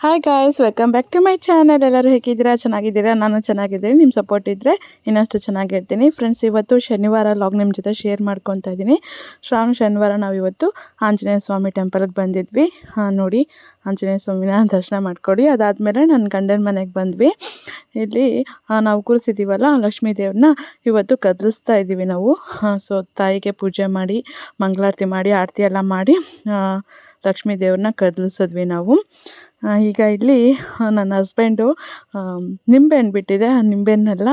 Hi guys welcome back to my channel ಎಲ್ಲರೂ ಹೇಗಿದ್ದೀರಾ? ಚೆನ್ನಾಗಿದ್ದೀರಾ? ನಾನು ಚೆನ್ನಾಗಿದ್ದೀನಿ. ನಿಮ್ಮ ಸಪೋರ್ಟ್ ಇದ್ದರೆ ಇನ್ನಷ್ಟು ಚೆನ್ನಾಗಿರ್ತೀನಿ ಫ್ರೆಂಡ್ಸ್ ಇವತ್ತು ಶನಿವಾರ ಲಾಗ್ ನಿಮ್ಮ ಜೊತೆ ಶೇರ್ ಮಾಡ್ಕೊತಾ ಇದ್ದೀನಿ ಶ್ರಾವಣ ಶನಿವಾರ ನಾವು ಇವತ್ತು ಆಂಜನೇಯ ಸ್ವಾಮಿ ಟೆಂಪಲ್ಗೆ ಬಂದಿದ್ವಿ. ಹಾಂ, ನೋಡಿ, ಆಂಜನೇಯ ಸ್ವಾಮಿನ ದರ್ಶನ ಮಾಡ್ಕೊಡಿ. ಅದಾದಮೇಲೆ ನನ್ನ ಗಂಡನ ಮನೆಗೆ ಬಂದ್ವಿ. ಇಲ್ಲಿ ನಾವು ಕೂರಿಸಿದ್ದೀವಲ್ಲ ಲಕ್ಷ್ಮೀ ದೇವ್ರನ್ನ ಇವತ್ತು ಕದಲಿಸ್ತಾ ಇದ್ದೀವಿ ನಾವು. ಸೊ ತಾಯಿಗೆ ಪೂಜೆ ಮಾಡಿ, ಮಂಗಳಾರತಿ ಮಾಡಿ, ಆರತಿ ಎಲ್ಲ ಮಾಡಿ ಲಕ್ಷ್ಮೀ ದೇವ್ರನ್ನ ಕದಲಿಸಿದ್ವಿ ನಾವು. ಈಗ ಇಲ್ಲಿ ಆ, ನನ್ನ ಹಸ್ಬೆಂಡು ನಿಂಬೆಹಣ್ಣು ಬಿಟ್ಟಿದೆ. ಆ ನಿಂಬೆಹಣ್ಣೆಲ್ಲ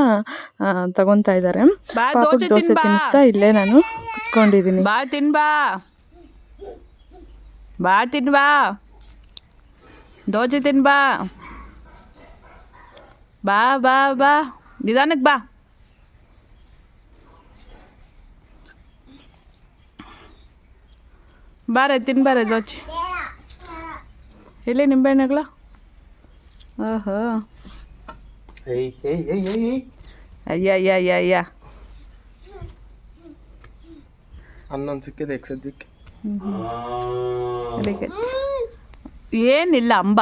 ತಗೊತಾ ಇದ್ದಾರೆ. ಬಾ, ಪಾಪಕ್ಕೆ ದೋಸೆ ದೋಸೆ ತಿನ್ ಬಾ. ತಿನ್ನಿಸ್ತಾ ಇಲ್ಲೇ ನಾನು ಕುತ್ಕೊಂಡಿದ್ದೀನಿ. ಬಾ ತಿನ್ ಬಾ ಬಾ ತಿನ್ ಬಾ ದೋಸೆ ತಿನ್ ಬಾ ಬಾ ಬಾ. ಬಾ. ನಿಧಾನಕ್ಕೆ ಬಾ ಬಾರೆ ತಿನ್ ಬಾರೆ ದೋಚೆ. ಎಲ್ಲಿ ನಿಂಬೆಹಣ್ಣುಗಳ ಓಹೋ. ಏಯ್ ಏಯ್ ಏಯ್ ಏಯ್ ಏಯ್. ಅಯ್ಯ ಅಯ್ಯ ಅಯ್ಯ ಅಯ್ಯ. ಹನ್ನೊಂದು ಸಿಕ್ಕಿದೆ ಈಗ ಸದ್ಯಕ್ಕೆ. ಏನಿಲ್ಲ ಅಂಬ.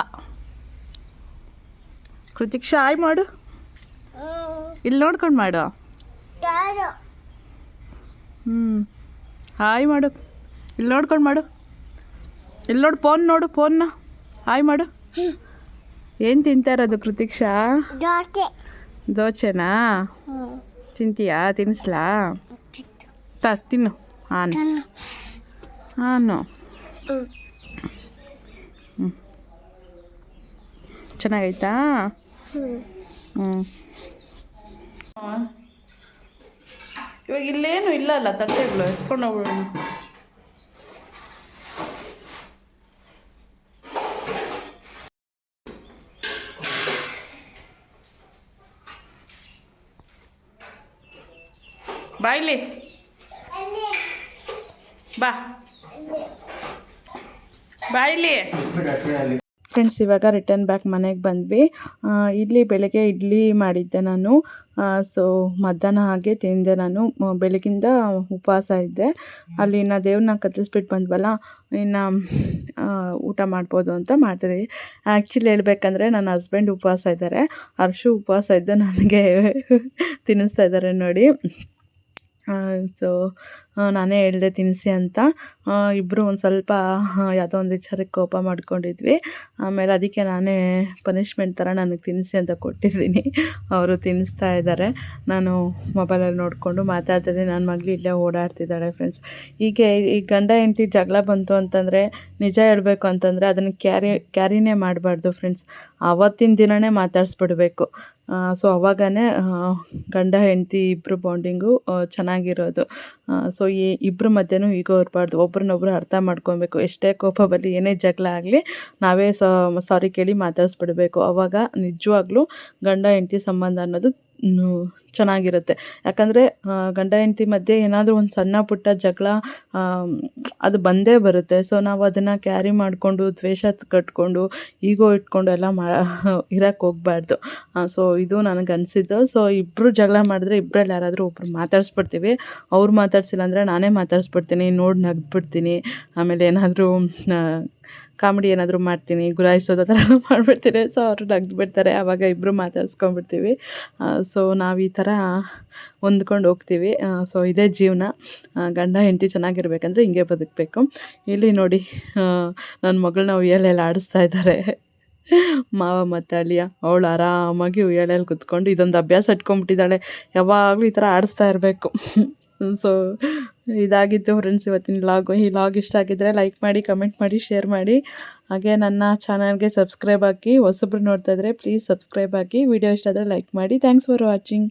ಕೃತಿಕ್ ಶಾಯ್ ಮಾಡು. ಇಲ್ಲಿ ನೋಡ್ಕೊಂಡು ಮಾಡು. ಹ್ಞೂ ಹಾಯ್ ಮಾಡು. ಇಲ್ಲಿ ನೋಡ್ಕೊಂಡು ಮಾಡು. ಇಲ್ಲಿ ನೋಡು ಫೋನ್ ನೋಡು ಫೋನ್ನ. ಹಾಯ್ ಮಾಡು. ಏನು ತಿಂತಾ ಇರೋದು ಕೃತಿಕ್ಷಾ? ದೋಚೆನಾ ತಿಂತೀಯಾ? ತಿನ್ನಿಸ್ಲಾ ತ ತಿನ್ನು. ಹಾನು ಹಾನು ಹ್ಞೂ ಚೆನ್ನಾಗೈತಾ? ಹ್ಞೂ ಇವಾಗ ಇಲ್ಲೇನು ಇಲ್ಲ ಅಲ್ಲ ತಟ್ಟೆಗಳು ಎತ್ಕೊಂಡು ಬಾಯ್ಲಿ ಬಾ. ಬಾಯ್ಲಿ ಫ್ರೆಂಡ್ಸ್ ಇವಾಗ ರಿಟರ್ನ್ ಬ್ಯಾಕ್ ಮನೆಗೆ ಬಂದ್ವಿ. ಇಲ್ಲಿ ಬೆಳಗ್ಗೆ ಇಡ್ಲಿ ಮಾಡಿದ್ದೆ ನಾನು. ಸೊ ಮಧ್ಯಾಹ್ನ ಹಾಗೆ ತಿಂದೆ ನಾನು. ಬೆಳಗಿಂದ ಉಪವಾಸ ಇದ್ದೆ. ಅಲ್ಲಿ ಇನ್ನು ದೇವ್ರನ್ನ ಕತ್ತರಿಸ್ಬಿಟ್ಟು ಬಂದ್ವಲ್ಲ, ಇನ್ನು ಊಟ ಮಾಡ್ಬೋದು ಅಂತ ಮಾಡ್ತಿದ್ದೀವಿ ಆ್ಯಕ್ಚುಲಿ ಹೇಳ್ಬೇಕಂದ್ರೆ ನನ್ನ ಹಸ್ಬೆಂಡ್ ಉಪವಾಸ ಇದ್ದಾರೆ. ಅರ್ಶು ಉಪವಾಸ ಇದ್ದು ನನಗೆ ತಿನ್ನಿಸ್ತಾ ಇದ್ದಾರೆ ನೋಡಿ. ಸೊ ನಾನೇ ಹೇಳಿದೆ ತಿನ್ನಿಸಿ ಅಂತ ಇಬ್ಬರು ಒಂದು ಸ್ವಲ್ಪ ಯಾವುದೋ ಒಂದು ವಿಚಾರಕ್ಕೆ ಕೋಪ ಮಾಡ್ಕೊಂಡಿದ್ವಿ. ಆಮೇಲೆ ಅದಕ್ಕೆ ನಾನೇ ಪನಿಷ್ಮೆಂಟ್ ಥರ ನನಗೆ ತಿನ್ನಿಸಿ ಅಂತ ಕೊಟ್ಟಿದ್ದೀನಿ. ಅವರು ತಿನ್ನಿಸ್ತಾ ಇದ್ದಾರೆ ನಾನು ಮೊಬೈಲಲ್ಲಿ ನೋಡಿಕೊಂಡು ಮಾತಾಡ್ತಿದ್ದೀನಿ ನನ್ನ ಮಗಳು ಇಲ್ಲೇ ಓಡಾಡ್ತಿದ್ದಾಳೆ ಫ್ರೆಂಡ್ಸ್ ಹೀಗೆ ಈ ಗಂಡ ಹೆಂಡತಿ ಜಗಳ ಬಂತು ಅಂತಂದರೆ, ನಿಜ ಹೇಳಬೇಕು ಅಂತಂದರೆ ಅದನ್ನು ಕ್ಯಾರಿ, ಕ್ಯಾರಿನೇ ಮಾಡಬಾರ್ದು ಫ್ರೆಂಡ್ಸ್ ಆವತ್ತಿನ ದಿನವೇ ಮಾತಾಡಿಸ್ಬಿಡ್ಬೇಕು. ಸೊ ಅವಾಗನೇ ಗಂಡ ಹೆಂಡತಿ ಇಬ್ಬರು ಬಾಂಡಿಂಗು ಚೆನ್ನಾಗಿರೋದು. ಸೊ ಈ ಇಬ್ಬರ ಮಧ್ಯನೂ ಈಗೋ ಇರಬಾರ್ದು. ಒಬ್ರನ್ನೊಬ್ರು ಅರ್ಥ ಮಾಡ್ಕೊಬೇಕು. ಎಷ್ಟೇ ಕೋಪ ಬರಲಿ ಏನೇ ಜಗಳ ಆಗಲಿ ನಾವೇ ಸಾರಿ ಕೇಳಿ ಮಾತಾಡಿಸ್ಬಿಡ್ಬೇಕು. ಅವಾಗ ನಿಜವಾಗ್ಲೂ ಗಂಡ, ಹೆಂಡತಿ ಸಂಬಂಧ ಅನ್ನೋದು ಚೆನ್ನಾಗಿರುತ್ತೆ. ಯಾಕಂದರೆ ಗಂಡ ಹೆಂಡತಿ ಮಧ್ಯೆ ಏನಾದರೂ ಒಂದು ಸಣ್ಣ ಪುಟ್ಟ ಜಗಳ ಅದು ಬಂದೇ ಬರುತ್ತೆ. ಸೊ ನಾವು ಅದನ್ನು ಕ್ಯಾರಿ ಮಾಡಿಕೊಂಡು, ದ್ವೇಷ ಕಟ್ಕೊಂಡು ಈಗೋ ಇಟ್ಕೊಂಡು ಎಲ್ಲ ಮಾ ಇರೋಕ್ಕೆ ಹೋಗ್ಬಾರ್ದು. ಸೊ ಇದು ನನಗೆ ಅನಿಸಿದ್ದು. ಸೊ ಇಬ್ಬರು ಜಗಳ ಮಾಡಿದ್ರೆ ಇಬ್ಬರಲ್ಲಿ ಯಾರಾದರೂ ಒಬ್ಬರು ಮಾತಾಡಿಸ್ಬಿಡ್ತೀವಿ. ಅವ್ರು ಮಾತಾಡ್ಸಿಲ್ಲ ಅಂದರೆ ನಾನೇ ಮಾತಾಡಿಸ್ಬಿಡ್ತೀನಿ. ನೋಡಿ ನಗ್ಬಿಡ್ತೀನಿ. ಆಮೇಲೆ ಏನಾದರೂ ಕಾಮಿಡಿ ಏನಾದರೂ ಮಾಡ್ತೀನಿ ಗುಲಾಯಿಸೋದು ಆ ಥರ ಮಾಡಿಬಿಡ್ತೀನಿ. ಸೊ ಅವರು ನಗ್ದು ಬಿಡ್ತಾರೆ. ಆವಾಗ ಇಬ್ಬರು ಮಾತಾಡ್ಸ್ಕೊಂಡ್ಬಿಡ್ತೀವಿ. ಸೊ ನಾವು ಈ ಥರ ಹೊಂದ್ಕೊಂಡು ಹೋಗ್ತೀವಿ. ಸೊ ಇದೇ ಜೀವನ. ಗಂಡ ಹೆಂಡತಿ ಚೆನ್ನಾಗಿರ್ಬೇಕಂದ್ರೆ ಹಿಂಗೆ ಬದುಕಬೇಕು. ಇಲ್ಲಿ ನೋಡಿ ನನ್ನ ಮಗಳನ್ನ ಉಯ್ಯಾಲೆಲ್ಲ ಆಡಿಸ್ತಾ ಇದ್ದಾರೆ. ಮಾವ ಮತ್ತು ಅಳಿಯ, ಅವಳು ಆರಾಮಾಗಿ ಉಯ್ಯಾಲೆಯಲ್ಲಿ ಕುತ್ಕೊಂಡು ಇದೊಂದು ಅಭ್ಯಾಸ ಇಟ್ಕೊಂಡ್ಬಿಟ್ಟಿದ್ದಾಳೆ. ಯಾವಾಗಲೂ ಈ ಥರ ಆಡಿಸ್ತಾ ಇರಬೇಕು. ಸೊ ಇದಾಗಿತ್ತು ಫ್ರೆಂಡ್ಸ್ ಇವತ್ತಿನ ಲಾಗು ಈ ಲಾಗ್ ಇಷ್ಟ ಆಗಿದ್ದರೆ ಲೈಕ್ ಮಾಡಿ ಕಮೆಂಟ್ ಮಾಡಿ ಶೇರ್ ಮಾಡಿ. ಹಾಗೆ ನನ್ನ ಚಾನಲ್ಗೆ ಸಬ್ಸ್ಕ್ರೈಬ್ ಹಾಕಿ, ಹೊಸಬ್ರು ನೋಡ್ತಾ ಇದ್ದರೆ ಪ್ಲೀಸ್ ಸಬ್ಸ್ಕ್ರೈಬ್ ಹಾಕಿ. ವಿಡಿಯೋ ಇಷ್ಟ ಆದರೆ ಲೈಕ್ ಮಾಡಿ. Thanks for watching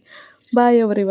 bye every